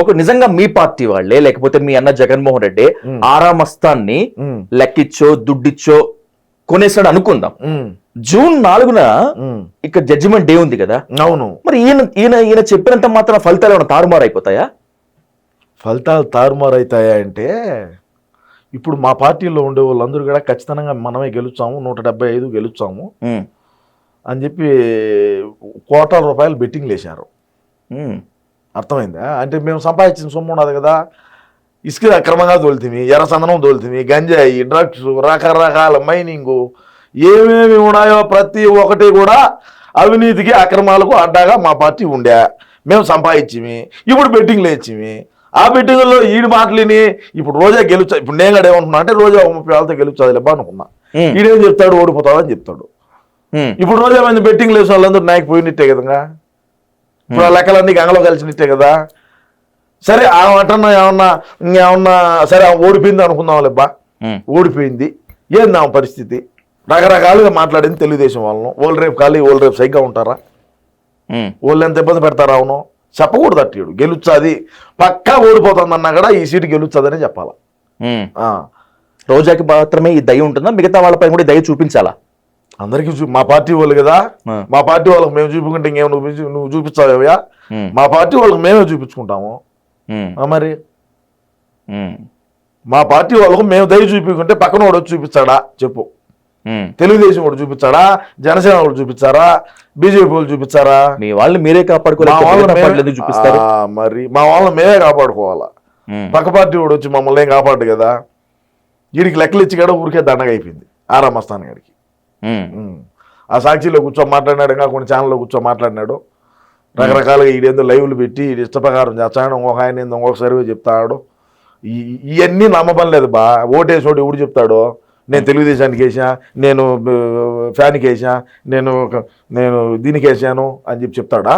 ఒక నిజంగా మీ పార్టీ వాళ్ళే లేకపోతే మీ అన్న జగన్మోహన్ రెడ్డి. ఆరామస్తాన్ని లెక్కిచ్చో దుడ్డిచ్చో కొనేసాడు అనుకుందాం. జూన్ నాలుగున ఉమ్. ఇక జడ్జిమెంట్ డే ఉంది కదా. అవును. మరి ఈయన ఈయన ఈయన చెప్పినంత మాత్రం ఫలితాలు ఏమైనా తారుమారు అయిపోతాయా ఫలితాలు తారుమారు అవుతాయా అంటే ఇప్పుడు మా పార్టీలో ఉండే వాళ్ళందరూ కూడా ఖచ్చితంగా మనమే గెలుచాము నూట డెబ్బై ఐదు గెలుచాము అని చెప్పి కోట్ల రూపాయలు బెట్టింగ్లు వేశారు అర్థమైందా? అంటే మేము సంపాదించిన సొమ్ము ఉన్నది కదా. ఇసుక అక్రమంగా తోలుతుంది ఎర్రచందనం తోలుతుంది గంజాయి డ్రగ్స్ రకరకాల మైనింగ్ ఏమేమి ఉన్నాయో ప్రతి ఒక్కటి కూడా అవినీతికి అక్రమాలకు అడ్డాగా మా పార్టీ ఉండే. మేము సంపాదించిమి ఇప్పుడు బెట్టింగ్లు వేచ్చిమి ఆ బెట్టింగ్లో ఈడు మాటలిని ఇప్పుడు రోజా గెలుచా ఇప్పుడు నేను కూడా ఏమనుకున్నా అంటే రోజా ఒక ముప్పై వాళ్ళతో గెలుచాది లేబ్బా అనుకున్నా. ఈడేం చెప్తాడు? ఓడిపోతాడని చెప్తాడు. ఇప్పుడు రోజా మంది బెట్టింగ్ లేసిన వాళ్ళందరూ నాయకు పోయినట్టే కదా ఇప్పుడు ఆ లెక్కలన్నీ గంగలో కలిసినట్టే కదా. సరే ఆ అంటున్నా ఏమన్నా ఇంకేమన్నా సరే ఆమె ఓడిపోయింది అనుకుందాం లేబ్బా. ఓడిపోయింది. ఏంది ఆమె పరిస్థితి? రకరకాలుగా మాట్లాడింది తెలుగుదేశం వాళ్ళను. వాళ్ళు రేపు ఖాళీ వాళ్ళు రేపు సైగ్గా ఉంటారా. వాళ్ళు ఎంత ఇబ్బంది పెడతారా అవును చెప్పకూడదు అట్టిడు గెలుచాది పక్కా ఓడిపోతుందన్నా కూడా ఈ సీటు గెలుచదని చెప్పాలా. రోజాకి మాత్రమే ఈ దయ ఉంటుందా? మిగతా వాళ్ళపై కూడా ఈ దయ చూపించాలా? అందరికీ మా పార్టీ వాళ్ళు కదా. మా పార్టీ వాళ్ళకి మేము చూపుకుంటే ఇంకేమో నువ్వు నువ్వు చూపించావయ్యా మా పార్టీ వాళ్ళకి మేమే చూపించుకుంటాము. మరి? మా పార్టీ వాళ్ళకు మేము దయ చూపించుకుంటే పక్కన వాడు చూపించాడా చెప్పు. తెలుగుదేశం వాడు చూపించాడా జనసేన వాళ్ళు చూపించారా బీజేపీ వాళ్ళు చూపించారా మీ మీరే వాళ్ళని పార్టీలు ఎందుకు చూపిస్తారు? మరి మా వాళ్ళని మేమే కాపాడుకోవాలా? పక్క పార్టీ వాడు వచ్చి మమ్మల్ని ఏం కాపాడు కదా? వీడికి లెక్కలు ఇచ్చి కూడా ఊరికే దండగా అయిపోయింది. ఆరామస్థానం ఉమ్. ఆ సాక్షిలో కూర్చో మాట్లాడినాడు ఇంకా కొన్ని ఛానల్లో కూర్చో మాట్లాడినాడు. రకరకాలుగా ఈడేందో లైవ్లు పెట్టి ఈడు ఇష్టప్రకారం చేస్తాడు ఇంకొక ఆయన ఏందో ఇంకొక సర్వే చెప్తాడు. ఇవన్నీ నమ్మబం లేదు బా. ఓటేసోడు ఎవడు చెప్తాడు? నేను తెలుగుదేశానికి వేసా నేను ఫ్యాన్కి వేసా నేను నేను దీనికి వేసాను అని చెప్పి చెప్తాడా?